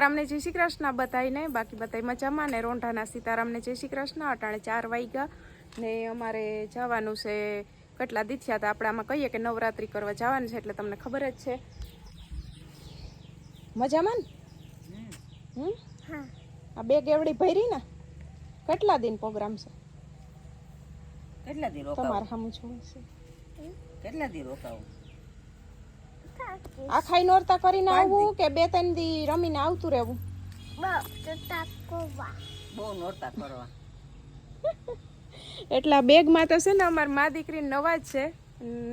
સીતારામને જય શ્રી કૃષ્ણ બધાઈને બાકી બધાય મજામાં ને? રોંઢાના સીતારામને જય શ્રી કૃષ્ણ અટાણે ચાર વાગ્યા ને અમારે જવાનું છે કેટલા દી થયા તો આપણે આમાં કહીએ કે નવરાત્રિ કરવા જવાનું છે એટલે તમને ખબર જ છે. મજામાં ને? હમ? હા. આ બે ગેવડી ભરી ને કેટલા દિન પ્રોગ્રામ છે? કેટલા દિન તમારે સામું જોવું છે. કેટલા દિન રોકાવું? આખાઈ નોરતા કરીને આવવું કે બે ત્રણ દી રમીને આવતું રહેવું? બહુ નોરતા કરવા. એટલા બેગમાં તો છે ને અમારી મા દીકરી નવા જ છે.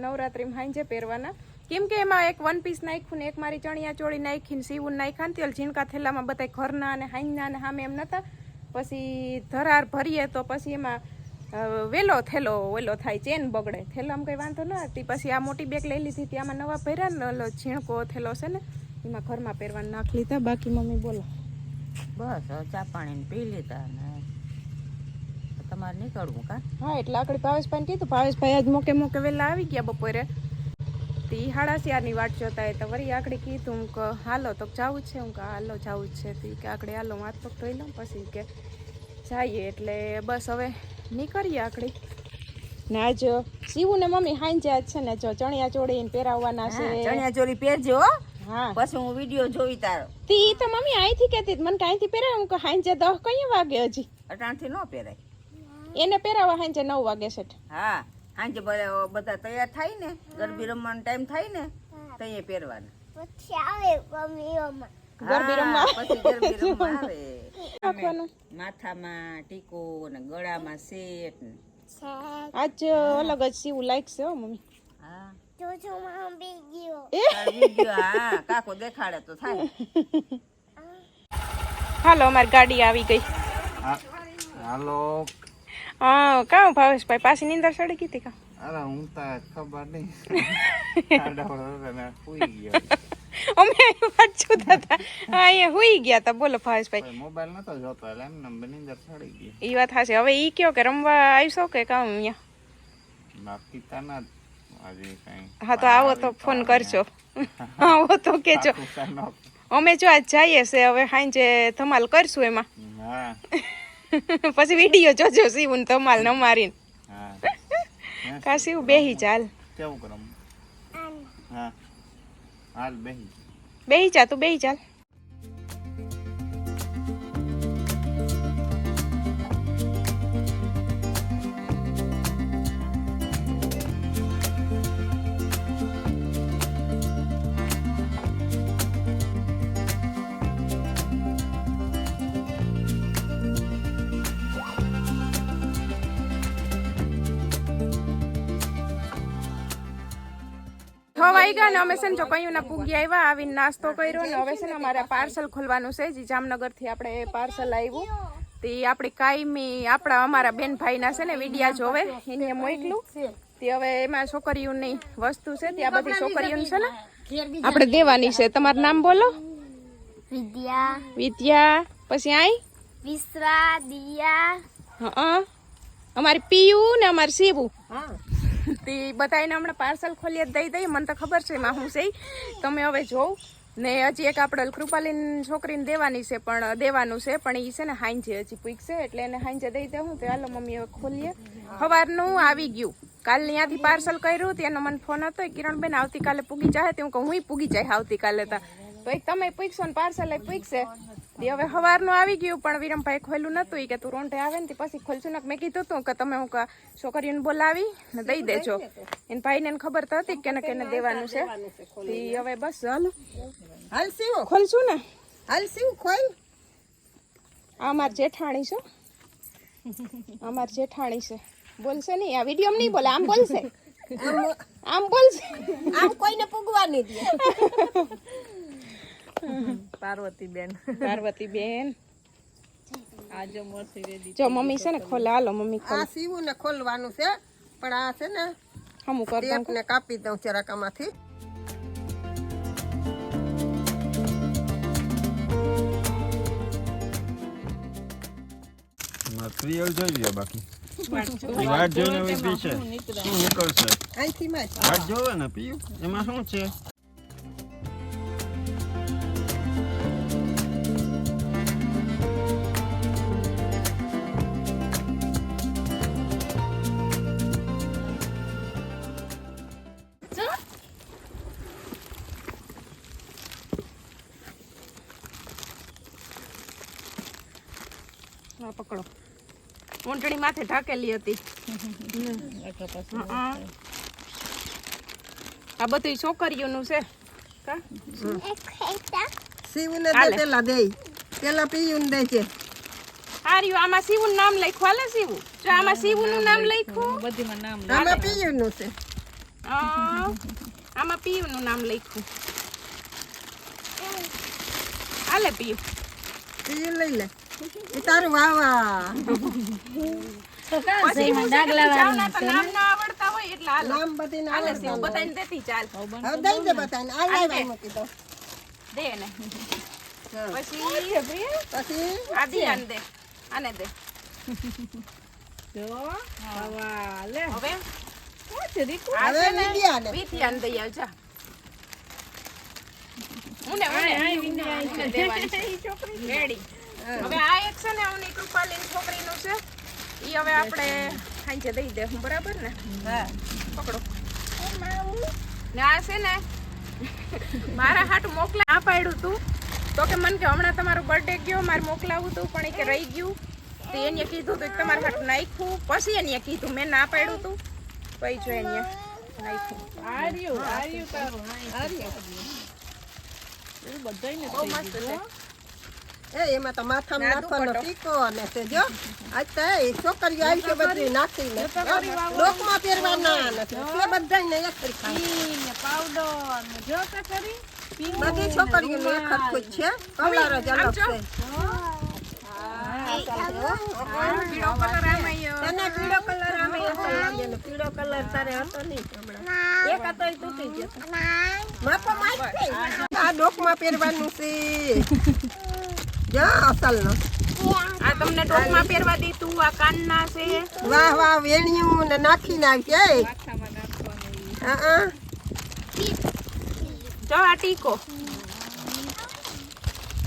નવરાત્રીમાં હાંજે પહેરવાના. કેમ કે એમાં એક વન પીસ નાખ્યું ને એક મારી ચણિયા ચોળી નાખીને સીવું નાખ્યા ને તેલ ઝીણકા થેલામાં બધા ઘરના અને હાંજના અને સામે એમ નતા. પછી ધરાર ભરીએ તો પછી એમાં વેલો થેલો ઓલો થાય ચેન બગડે. થેલામાં કંઈ વાંધો ન હતી પછી આ મોટી બેગ લઈ લીધી હતી. આમાં નવા પહેર્યા ને ઓલો ઝીણકો થેલો છે ને એમાં ઘરમાં પહેરવાનું નાખ લીધા. બાકી મમ્મી બોલો. બસ ચા પાણી પી લીધા ને. તમારે નીકળવું કા? હા એટલે આકડી ભાવેશભાઈ કીધું. ભાવેશભાઈ આજ મોકે મોકે વહેલા આવી ગયા બપોરે. તે હાડા ચારની વાટ જોતા તો વળી આકડી કીધું કે હાલો તો જવું છે. હું કે હાલો જવું છે. તી કે આકડે હાલો હાથ પગ ધોઈ લઉં પછી કે જઈએ. એટલે બસ હવે નીકળીએ આકડી ને આજ શિવું ને મમ્મી હાંજે આજ છે ને જો ચણિયા ચોળીને પહેરાવવાના છે. ચણિયા ચોળી પહેરજો હા. પછી હું વીડિયો જોઈ તારો. તી તો મમ્મી અહીંથી કહેતી હતી, મને કાંઈથી પહેરાવ? હું કે હાંજે દસ કઈ વાગે હજી? અટાણથી ન પહેરાય. એને પહેરાવા હાંજે નવ વાગે છે હા સાંજે બધા બધા તૈયાર થાય ને ગરબી રમવાનો ટાઈમ થાય ને તો એ પહેરવાના. પછી આવે મમ્મીઓમાં. ગરબી રમવા. પછી ગરબી રમવા આવે માથામાં ટીકો અને ગળામાં સેટ. આજ અલગ જ સીવું લાગશે હો મમ્મી. હા. જોજો જો બીગ્યો ગયો તાર હા કાકો દેખાડે તો થાય. હાલો અમારી ગાડી આવી ગઈ. હાલો. હા કાં ભાવેશભાઈ પાછી નીંદર ચડી ગઈ હતી કા? અરે હું તો ખબર નહીં. ગયો. અમે વાત જોતા હતા. અહીંયા હુઈ ગયા હતા. બોલો ભાવેશભાઈ મોબાઈલ નતો જોતો એટલે એમને બનીંદર ચડી ગયો. એ વાત હાશે હવે ઈ કયો કે રમવા આવીશો કે કામ અહીંયા? બાકી તાના હા તો આવો તો ફોન કરજો. આવો તો કેજો. અમે જો આજ જઈએ છે હવે સાંજે ધમાલ કરશું એમાં. પછી વીડિયો જોજો સીવું ને ધમાલ ન મારીને કાશી બેહી ચાલ. કેવું કરમ હા. હાલ બેહી. બેહી જા તું બેહી ચાલ છ ગયા ને અમે છે ને જો કયું ના પૂગી આવ્યા આવીને નાસ્તો કર્યો ને હવે છે ને અમારે પાર્સલ ખોલવાનું છે જે જામનગરથી આપણે પાર્સલ આવ્યું. તે આપણી કાયમી આપણા અમારા બેન ભાઈના છે ને વિડિયા જોવે એને મોકલું. તે હવે એમાં છોકરીઓની વસ્તુ છે ત્યાં બધી છોકરીઓની છે ને. આપણે દેવાની છે તમારું નામ બોલો? વિદ્યા. વિદ્યા. પછી આઈ? વિશ્વા દિયા. હા અમારી પીયુ ને અમારી સીવું તે બધાને હમણાં પાર્સલ ખોલીએ જ દઈ દઈએ. મને તો ખબર છે એમાં હું છે તમે હવે જોઉં ને હજી એક આપણે કૃપાલીન છોકરીને દેવાની છે, પણ દેવાનું છે, પણ એ છે ને હાંજે હજી પૂછશે એટલે એને હાંજે દઈ દઉં. તો હાલો મમ્મી હવે ખોલીએ. સવારનું આવી ગયું. કાલ ત્યાંથી પાર્સલ કર્યું તેનો મને ફોન હતો. કિરણબેન આવતીકાલે પૂગી જાય તે હું કહું હું પૂગી જાય આવતીકાલે તા. એક તમે પૂછશો ને પાર્સલ પૂછશે તે હવે સવારનું આવી ગયું પણ વિરમભાઈ ખોલ્યું નતું એ કે તું રોંઢે આવે ને પછી ખોલશું. ને મેં કીધું તું કે તમે હું છોકરીઓને બોલાવી ને દઈ દેજો. એને ભાઈને ખબર તો હતી કેને કેને દેવાનું છે. હવે બસ હાલો. હાલ સીવો. ખોલશું ને? હાલ સીવ ખોલ. આ માર જેઠાણી છે. આ માર જેઠાણી છે. બોલશે નહીં? આ વીડિયો નહીં બોલે આમ બોલશે? આમ બોલશે? આમ કોઈને પૂગવાની દે. પાર્વતી બેન પાર્વતી બેન જો મમ્મી છે ને ખોલા હાલો મમ્મી ખોલે. આ સીવું ને ખોલવાનું છે પણ આ છે ને હમું કર ને કાપી દઉં ચરાકામાંથી મટીરિયલ જોઈ લ્યો બાકી. વાટ જોઈને ઊભી છે. શું નીકળશે? અહીંથી માં જ. વાટ જોવે ને પીયું. એમાં શું છે? ઢાકેલી હતી. આ બધી છોકરીઓનું છે. શિવને પેલા દે પેલા પીયું દે છે. હાર્યું આમાં શિવું નામ લખ્યું હાલે શિવું જો આમાં શિવું નું નામ લખ્યું? બધીમાં નામ આમાં પીયું નું છે. આમાં પીયું નું નામ લખ્યું. હાલે પીયું. પીયું લઈ લે. તારું વાવા પછી હું છે કે જાવના તો નામ ના આવડતા હોય એટલે હાલે. નામ બધી ના હાલે શિવ બધાને દેતી ચાલ. હવે દઈ દે બતાને આ લાવ્યા મૂકી દો દે ને પછી પછી? આ દિયાને દે. આને દે. જો હવા લે હવે? શું છે દીકુ હવે છે ને વિદ્યાને. વિદ્યાને દઈ આવ ઉને ઉને ઉને દેવાની છે. રેડી હવે આ એક છે ને કૃપાલીન છોકરીનું છે. ઈ હવે આપણે સાંજે દઈ દે હું બરાબર ને? પકડો. ને આ છે ને મારા હાટું મોકલા આ પાડ્યું તું. તો કે મને કે હમણાં તમારો બર્થડે ગયો મારે મોકલાવું તું પણ એ કે રહી ગયું. તો એને કીધું તું તમારે હાટું નાખ્યું. પછી એને કીધું મેં ના પાડ્યું તું. પછી જો એને નાખ્યું. આર્યું આર્યું તારું એવું બધાયને બહુ મસ્ત છે. એ એમાં તો માથામાં નાખવાનો. ટીકો અને છે જો આજ તો એ છોકરીઓ આવી છે બધી નાખીને. લોકમાં પહેરવાના નથી. છે બધાને એક સરખા. પાવડર જો તો ખરી બધી છોકરીઓને એક સરખું છે. કલર જ અલગ છે. પીળો કલર તારે હતો નહીં હમણાં. એક હતો તૂટી ગયો. માપો માપ. આ ડોકમાં પહેરવાનું છે. જો અસલ નો આ તમને ટોપમાં પહેરવા દીધું આ કાનના છે. વાહ વાહ વેણિયું ને નાખી છે હા હા. જો આ ટીકો.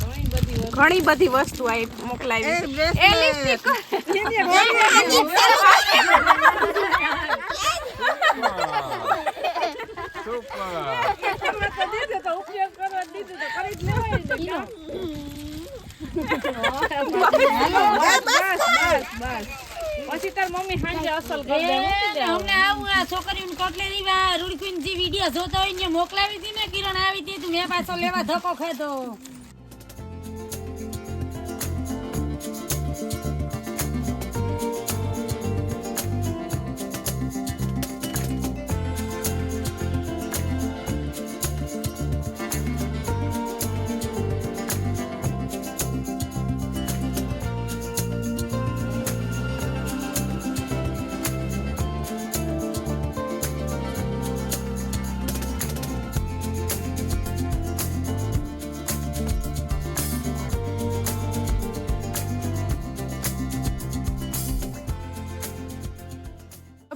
ઘણી બધી વસ્તુ ઘણી બધી આ મોકલાવી એ છે bracelet. એ લિપસ્ટિક. તો ઉપયોગ કરવા દીધું તો કરી જ લેવાય પછી તાર મમ્મી સાંજે અસલ કરી દે. અમને આવું આ છોકરીઓને કટલેરી વા રૂડકીન જે વીડિયો જોતા હોય ને મોકલાવી હતી ને કિરણ આવી હતી તું મેં પાછો લેવા ધક્કો ખાધો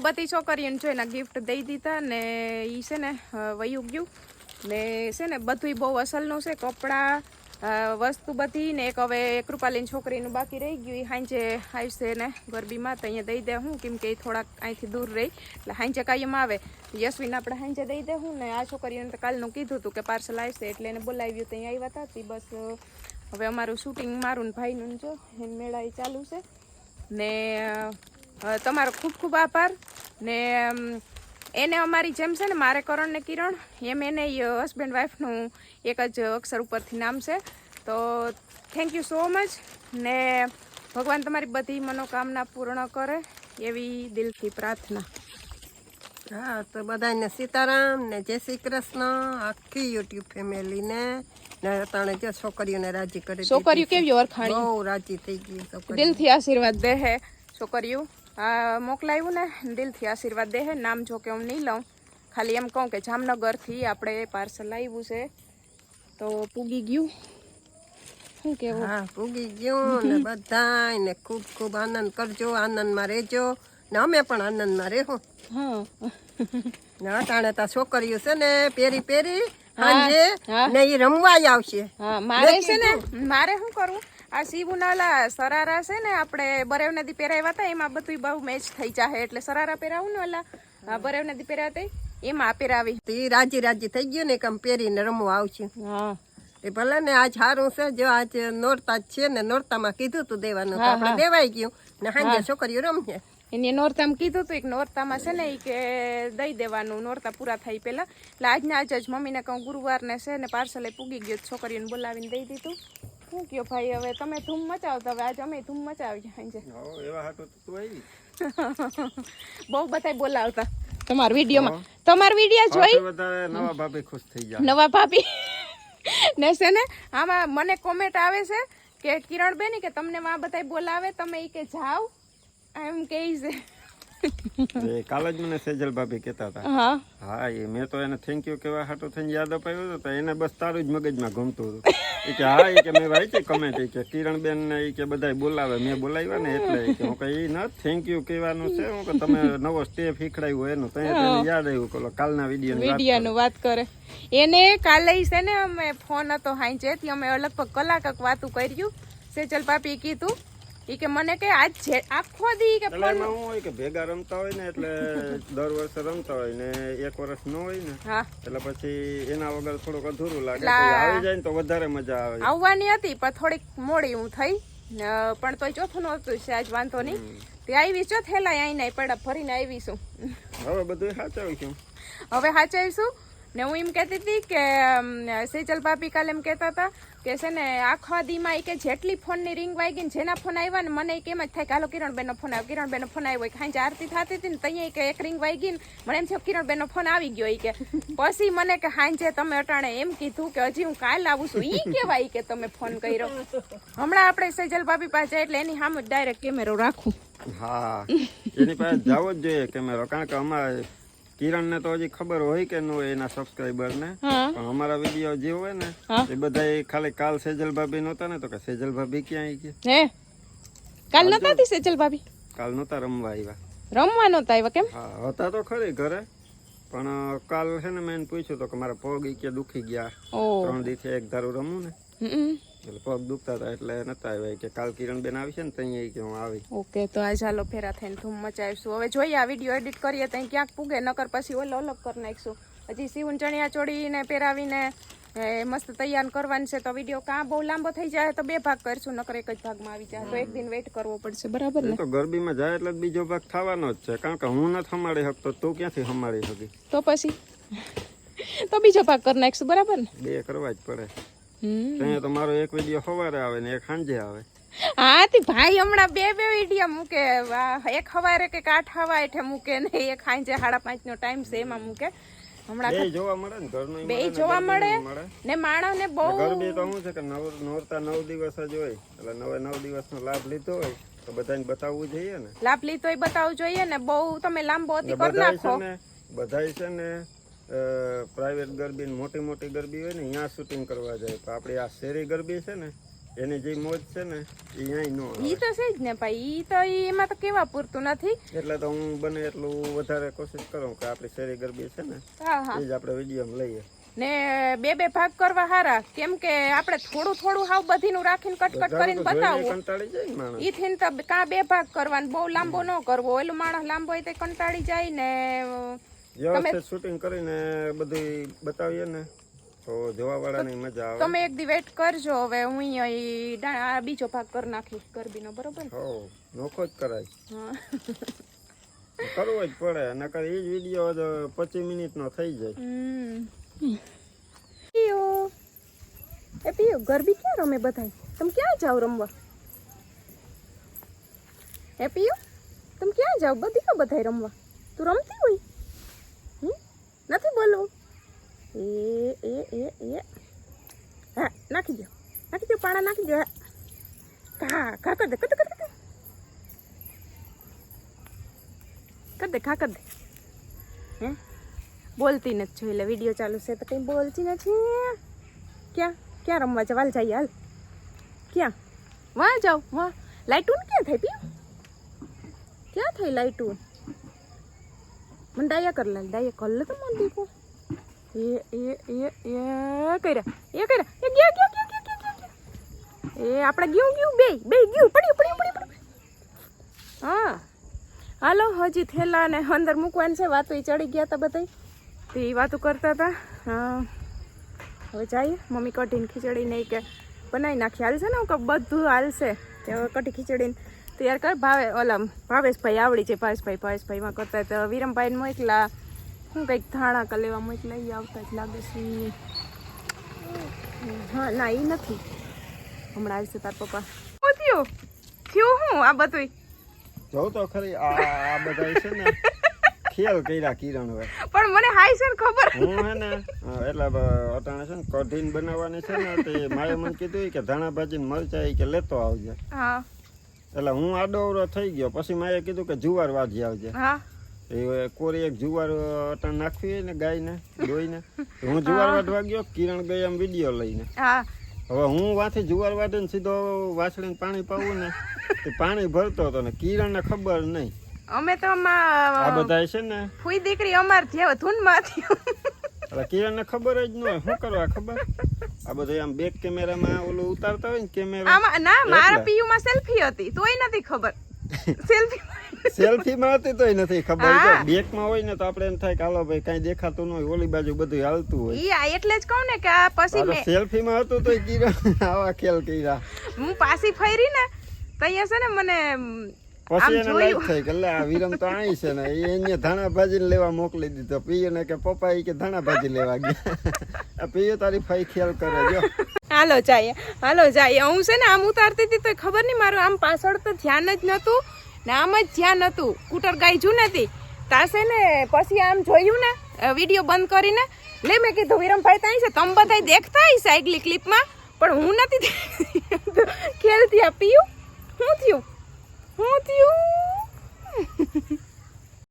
બધી છોકરીઓને જો એના ગિફ્ટ દઈ દીધા ને એ છે ને વયું ગયું. ને છે ને બધુંય બહુ અસલનું છે, કપડાં વસ્તુ બધી ને એક હવે કૃપાલીન છોકરીનું બાકી રહી ગયું. એ હાંજે આવશે ને ગરબીમાં તો અહીંયા દઈ દે હું, કેમ કે એ થોડાક અહીંથી દૂર રહી. એટલે હાંજે કાયમ આવે. યશવીને આપણે હાંજે દઈ દે હું ને આ છોકરીઓને તો કાલનું કીધું હતું કે પાર્સલ આવશે એટલે એને બોલાવ્યું તો અહીંયા આવ્યા હતા બસ હવે અમારું શૂટિંગ મારું ને ભાઈનું જો મેળા એ ચાલુ છે. ને તમારો ખૂબ ખૂબ આભાર. ને એને અમારી જેમ છે ને મારે કરણ ને કિરણ એમ એને હસબન્ડ વાઈફનું એક જ અક્ષર ઉપરથી નામ છે. તો થેન્ક યુ સો મચ ને ભગવાન તમારી બધી મનોકામના પૂર્ણ કરે એવી દિલથી પ્રાર્થના. હા તો બધાને સીતારામ ને જય શ્રી કૃષ્ણ આખી યુટ્યુબ ફેમિલીને ને. અટાણે જે છોકરીઓને રાજી કરી છોકરીઓ કેવી ઓળખાણી? બહુ રાજી થઈ ગઈ દિલથી આશીર્વાદ દે હે છોકરીઓ. મોકલાયું ને દિલથી આશીર્વાદ દે હે નામ જો કે હું નહીં લઉં. ખાલી એમ કહું કે જામનગરથી આપણે પાર્સલ આવ્યું છે. તો પૂગી ગયું. શું કેવું હા પૂગી ગયું ને બધાય ને ખૂબ ખૂબ આનંદ કરજો આનંદમાં રહેજો. ને અમે પણ આનંદમાં રહેવું હા. તાણે અટાણે છોકરીઓ છે ને પેરી પેરી ને ઈ રમવા આવશે. હા મારે છે ને મારે શું કરું આ સીવુનાલા સરારા છે ને આપણે બરેવ નદી પહેરાવ્યા હતા એમાં બધું બહુ મેચ થઈ જાહે. એટલે સરારા પહેરાવું ને ઓલા બરેવ નદી પહેરાવ્યા હતા એમાં પહેરાવી. તો ઈ રાજી રાજી થઈ ગયું ને કમ પહેરીને રમવા આવશે. હા. એ ભલે ને આજ સારું છે જો આજ નોરતા જ છે ને નોરતામાં કીધું તું દેવાનું તો આપણે દેવાઈ ગયું. ને હાંજે છોકરીઓ રમશે. એને નોરતામાં કીધું હતું એક નોરતામાં છે ને એ કે દઈ દેવાનું નોરતા પૂરા થાય પહેલાં. એટલે આજના આજ જ મમ્મીને કહું ગુરુવારને છે ને પાર્સલે પૂગી ગયું તો છોકરીઓને બોલાવીને દઈ દીધું. શું કયો ભાઈ હવે તમે ધૂમ મચાવતા હવે આજે અમે ધૂમ મચાવી સાંજે. એવા હાટું તું આવી. બહુ બધાય બોલાવતા. તમારા વિડીયોમાં. તમારા વીડિયો જોઈ? વધારે નવા ભાભી ખુશ થઈ ગયા. નવા ભાભી. ને છે ને આમાં મને કોમેન્ટ આવે છે કે કિરણ બેન કે તમને માં બધાય બોલાવે તમે ઈ કે જાઓ. એમ કહે છે. એ કાલે જ મને સેજલ ભાભી કહેતા હતા. હા. હા એ મેં તો એને થેન્ક યુ કેવા હાટો થઈને યાદ અપાવ્યું હતો તો એને બસ તારું જ મગજમાં ગમતું હતું. એ કે હા એ કે મેં વાંચી કમેન્ટ એ કે કિરણબેન ને એ કે બધા બોલાવે મેં બોલાવ્યા ને એટલે કે હું કઈ ન થેન્ક યુ કહેવાનું છે. હું કે તમે નવો સ્ટેપ શીખડાયું એનું તો યાદ આવ્યું કે કાલના વીડિયો વીડિયો વાત કરે. એને કાલે છે ને અમે ફોન હતો હાઈ થી અમે લગભગ કલાક વાતું કર્યું. સેજલ પાપી કીધું ઈ કે મને કે આજ છે આખો દી કે એટલે એમાં હોય કે ભેગા રમતા હોય ને એટલે દર વર્ષે રમતા હોય ને એક વર્ષ ન હોય ને હા. એટલે પછી એના વગર થોડુંક અધૂરું લાગે. આવી જાય ને તો વધારે મજા આવે. આવવાની હતી પણ થોડીક મોડી હું થઈ. પણ તોય ચોથું નહોતું છે આજ વાંધો નહીં. તે આવી છો થેલા અહીં નહીં પડા ફરીને આવીશું હવે બધું સાચવ્યું હવે સાચવીશું. ને હું એમ કહેતી હતી કે સેજલ ભાભી કાલે એમ કહેતા હતા કે છે ને, આખા દીમાં કે જેટલી ફોનની રિંગ વાગી ને જેના ફોન આવ્યા ને, મને એક એમ જ થાય કે, હાલો, કિરણબેનનો ફોન આવ્યો, કિરણબેનનો ફોન આવ્યો. ખાઈ આરતી થતી હતી ને ત્યાં કે એક રિંગ વાગી ને, મને એમ છે કિરણબેનનો ફોન આવી ગયો. એ કે, પછી મને કે, હાંજે, તમે અટાણે એમ કીધું કે હજી હું કાલ આવું છું. ઈ કેવાય કે તમે ફોન કર્યો? હમણાં આપણે સેજલ ભાભી પાસે એટલે એની સામે ડાયરેક્ટ કેમેરો રાખું. હા, એની પાસે જવો જ જોઈએ, કેમેરો. કારણ કે અમારે કિરણ ને તો હજી ખબર હોય કે ન હોય એના સબસ્ક્રાઈબર ને. પણ અમારા વીડિયો જે હોય ને. એ બધા ખાલી કાલ સેજલ ભાભી નહોતા ને તો કે સેજલ ભાભી ક્યાં આવી ગયા? હે? કાલ નતા હતી સેજલ ભાભી? કાલ નહોતા રમવા આવ્યા રમવા નતા આવ્યા કેમ? હા હતા તો ખરી ઘરે પણ કાલ છે ને મેં પૂછ્યું તો કે મારા પગ ઈ કે દુખી ગયા. ત્રણ દિવસે એક ધારું રમું ને. એટલે પગ દુખતા હતા એટલે નતા આવ્યા. કે કાલ કિરણ બેન આવી છે ને ત્યાં કે હું આવી. ઓકે તો આ ચાલો ફેરા થઈને ધૂમ મચાવીશું. હવે જોઈએ આ વીડિયો એડિટ કરીએ ત્યાં ક્યાંક પૂગે નકર પછી ઓલો અલગ કરી નાખીશું. હજી સીવન ચણિયા ચોળીને પહેરાવીને મસ્ત તૈયાર કરવાની છે તો વીડિયો કાં બહુ લાંબો થઈ જાય તો બે ભાગ કરશું નકર એક જ ભાગમાં આવી જાય. તો એક દિન વેઇટ કરવો પડશે બરાબર ને? તો ગરબીમાં જાય એટલે બીજો ભાગ થવાનો જ છે કારણ કે હું નથી સંભાળી શકતો તું ક્યાંથી સમાડી શકી તો પછી તો બીજો ભાગ કરી નાખીશું બરાબર ને? બે કરવા જ પડે. હમ. ત્યાં તો મારો એક વીડિયો સવારે આવે ને એક સાંજે આવે. હા તે ભાઈ હમણાં બે બે વીડિયો મૂકે. એક સવારે કે આઠ હવા મૂકે ને એક સાંજે સાડા પાંચ નો ટાઈમ છે એમાં મૂકે. હમણાં જોવા મળે ને ઘરનું બે જોવા મળે. ને માણસને બહુ ગરબી તો શું છે કે નવ નોરતા નવ દિવસ જ હોય. એટલે નવે નવ દિવસનો લાભ લીધો હોય તો બધાને બતાવવું જોઈએ ને. લાભ લીધો બતાવવું જોઈએ ને. બહુ તમે લાંબો હતી કરી નાખો. બધાય છે ને પ્રાઇવેટ ગરબી મોટી મોટી ગરબી હોય ને અહીંયા શૂટિંગ કરવા જાય. તો આપણી આ શેરી ગરબી છે ને એની જે મોજ છે ને એ અહીં નો ઈ તો છે જ ને ભાઈ ઈ તો એમાં તો કેવા પૂરતું નથી. એટલે તો હું બને એટલું વધારે કોશિશ કરું કે આપણી શેરી ગરબી છે ને એ જ આપણે વિડીયોમાં લઈએ. ને બે બે ભાગ કરવા હારા. કેમ કે આપણે થોડું થોડું હાવ બધીનું રાખીને કટકટ કરીને જોઈને બતાવવું ઈ થઈને તો કાં બે ભાગ કરવાનું બહુ લાંબો ન કરવો. ઓલું માણસ લાંબો હોય તો કંટાળી જાય ને વ્યવસ્થિત શૂટિંગ કરીને બધું બતાવીએ ને તો જોવા વાળાની મજા આવે. તમે એક દી વેટ કરજો હવે હું અહીંયા આ બીજો ભાગ કરી નાખીશ ગરબીનો બરોબર? હો નોખો જ કરાય. કરવો જ પડે નકર એ જ વીડિયો પચીસ મિનિટનો થઈ જાય. પીઓ એ પીઓ ગરબી ક્યાં રમે બધાય? તમે ક્યાં જાવ રમવા? એ પીઓ તમે ક્યાં જાવ બધી બધા રમવા. તું રમતી હોય? નથી બોલવું. એ એ એ એ. હા, નાખી દો નાખી દો પાણા નાખી દો હા. ઘા કર દે કર દે કર દે કર દે. હે? બોલતી નથી જોઈ લે, વીડિયો ચાલુ છે તો કંઈ બોલતી નથી. ક્યાં? ક્યાં રમવા જવાલ જઈએ, હાલ. ક્યાં? વાં જાવ વાં લાઇટુન ક્યાં થાય પીયું? ક્યાં થઈ લાઇટુન મને ડાયા કરી લાલ ડાયા કર તો મને દીકો એ એ એ એ કર્યા એ કર્યા, એ ગયા ગયા ગયા ગયા ગયા ગયા. એ આપણે ગયું ગયું, બે બે, ગયું, પડ્યું પડ્યું પડ્યું હા. હાલો, હજી થેલા ને અંદર મૂકવાની છે, વાતો ચડી ગયા હતા બધા તે ઈ વાતો કરતા હતા હા. હવે જઈએ. મમ્મી કઢીને ખીચડીને કે બનાવી નાખી. હાલશે ને કે બધું હાલશે. કઢી ખીચડીને તૈયાર કર. ભાવે ઓલા ભાવેશભાઈ આવડી છે. ભાવેશભાઈ ભાવેશભાઈમાં કરતા તો વિરમભાઈને મોકલા. હું કંઈક ધાણા કર લેવા મોકલા આવતા જ લાગે છે. હા ના એ નથી. હમણાં આવશે તાર પપ્પા. શું થયું. થયું હું આ બધું જોઉં તો ખરી આ બધા છે ને ખેલ કર્યા કિરણ હોય પણ મને હાઈ છે ને ખબર. હું હે ને એટલે અટાણે છે ને કઢીને બનાવવાની છે ને તે મારે મને કીધું કે ધાણા ભાજી ને મરચાં કે લેતો આવજે. હા. એટલે હું આડો અવડો થઈ ગયો. પછી માએ કીધું કે જુવાર વાજી આવજે. એ કોરી એક જુવાર અટાણ નાખવી હોય ને ગાયને દોઈને ને હું જુવાર વાઢવા ગયો કિરણ ગઈ એમ વીડિયો લઈને. હવે હું વાથી જુવાર વાટીને સીધો વાસળીને પાણી પાવું ને તે પાણી ભરતો હતો ને કિરણને ખબર નહીં. અમે તો આ બધા છે ને? ફૂઈ દીકરી અમાર થયા ધૂનમાં હતી એટલે કિરણને ખબર જ ન હોય. શું કરવા ખબર? આ બધું આમ બેક કેમેરામાં ઓલું ઉતારતા હોય ને કેમેરા ના મારા. પીયુમાં સેલ્ફી હતી તોય નથી ખબર. સેલ્ફી સેલ્ફીમાં હતી તોય નથી ખબર. હા. જો બેકમાં હોય ને તો આપણે એમ થાય કે હાલો ભાઈ કઈ દેખાતું ન હોય ઓલી બાજુ બધું હાલતું હોય. ઈ આ એટલે જ કહું ને કે આ પછી મેં સેલ્ફીમાં હતું તોય કિરણ આવા ખેલ કર્યા. હું પાછી ફરી ને તો હશે છે ને મને પછી એને લાઈટ થઈ કે લે આ વિરમ તો આઈ છે ને એ એને ધાણા ભાજી લેવા મોકલી દીધો. પીએ ને કે પપ્પા એ કે ધાણા ભાજી લેવા ગયા. પીએ તારી ફાઈ ખેલ કરે જો. હાલો જાય હાલો જાય હું છે ને આમ ઉતારતી હતી તો ખબર નહીં મારું આમ પાછળ તો ધ્યાન જ નહોતું ને આમ જ ધ્યાન હતું. કૂટર ગાય જુ નથી તાસે ને પછી આમ જોયું ને વીડિયો બંધ કરીને લે મેં કીધું વિરમભાઈ ત્યાં છે તમે બધા દેખતા હશે આગલી ક્લિપમાં પણ હું નથી. ખેલતી આ પીયું? શું થયું? 哦丢。嗯